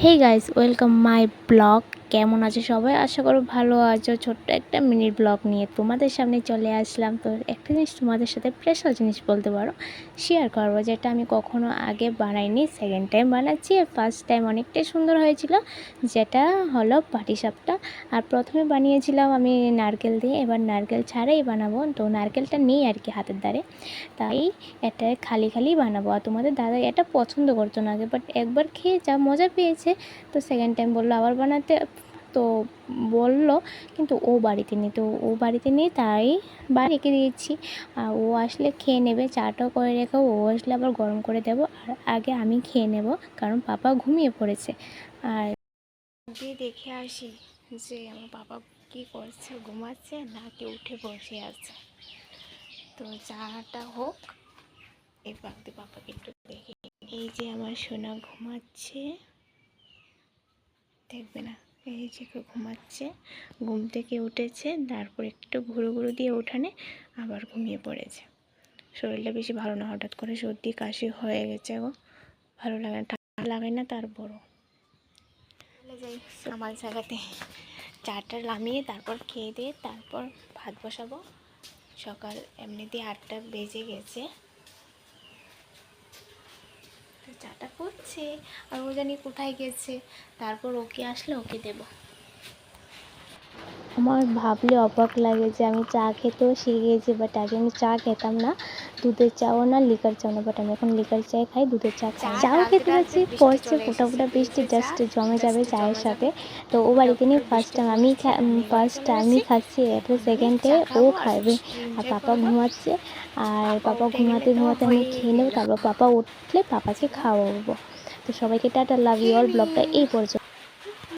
hey guys welcome my blog. কেমন আছে সবাই? আশা করো ভালো আছো। ছোট্ট একটা মিনি ব্লগ নিয়ে তোমাদের সামনে চলে আসলাম। তো একটা জিনিস তোমাদের সাথে স্পেশাল জিনিস বলতে পারো শেয়ার করব, যেটা আমি কখনো আগে বানাইনি সেকেন্ড টাইম বানাচ্ছি। ফার্স্ট টাইম অনেকটাই সুন্দর হয়েছিল, যেটা হলো পাটিসাপটা আর প্রথমে বানিয়েছিলাম আমি নারকেল দিয়ে, এবার নারকেল ছাড়াই বানাবো। তো নারকেলটা নেই আর কি হাতের দ্বারে, তাই এটা খালি খালি বানাবো। আর তোমাদের দাদা এটা পছন্দ করতো না আগে বাট একবার খেয়ে যা মজা পেয়েছে। তো সেকেন্ড টাইম বলল আবার বানাতে তো বলল, কিন্তু ও বাড়িতে নেই। তো ও বাড়িতে নেই, তাই বাড়ি রেখে দিয়েছি। আর ও আসলে খেয়ে নেবে চাটাও করে রেখে, ও আসলে আবার গরম করে দেবো। আর আগে আমি খেয়ে নেব, কারণ পাপা ঘুমিয়ে পড়েছে। আর দিয়ে দেখে আসি যে আমার পাপা কী করছে, ঘুমাচ্ছে, নাকি উঠে বসে আছে। তো চাটা হোক, এই পাখতে পাপাকে একটু দেখি। এই যে আমার সোনা ঘুমাচ্ছে। দেখবে না। এই যে ঘুমাচ্ছে, ঘুম থেকে উঠেছে, তারপর একটু ঘুরো ঘুরো দিয়ে উঠানে আবার ঘুমিয়ে পড়েছে। শরীরটা বেশি ভালো না, হঠাৎ করে সর্দি, কাশি হয়ে গেছে গো। ভালো লাগে না, ঠান্ডা লাগে না তারপরও। যাই আমার জায়গাতে চাটা নামিয়ে তারপর খেয়ে দিয়ে তারপর ভাত বসাবো। সকাল এমনিতেই আটটা বেজে গেছে তো করছে আর ও জানি কোথায় গেছে। তারপর ওকে আসলে ওকে দেব। আমার ভাবলে অবাক লাগে যে আমি চা খেতেও শিখে গেছি বাট আগে আমি চা খেতাম না। দুধের চাও না লিকার চাও না বাট আমি এখন লিকার চাই খাই দুধের চা খাই। চাও খেতে পারছি পড়ছে ফোটা ফোটা বৃষ্টি জাস্ট জমে যাবে চায়ের সাথে। তো ও বাড়িতে নিয়ে ফার্স্ট টাইম আমি ফার্স্ট আমি খাচ্ছি এরপরে সেকেন্ডে ও খাবে। আর পাপা ঘুমাচ্ছে আর পাপা ঘুমাতে ঘুমাতে আমি খেয়ে নেব তারপর পাপা উঠলে পাপাকে খাওয়াবো। তো সবাইকে টাটা লাভ ইউ ব্লগটা এই পর্যন্ত।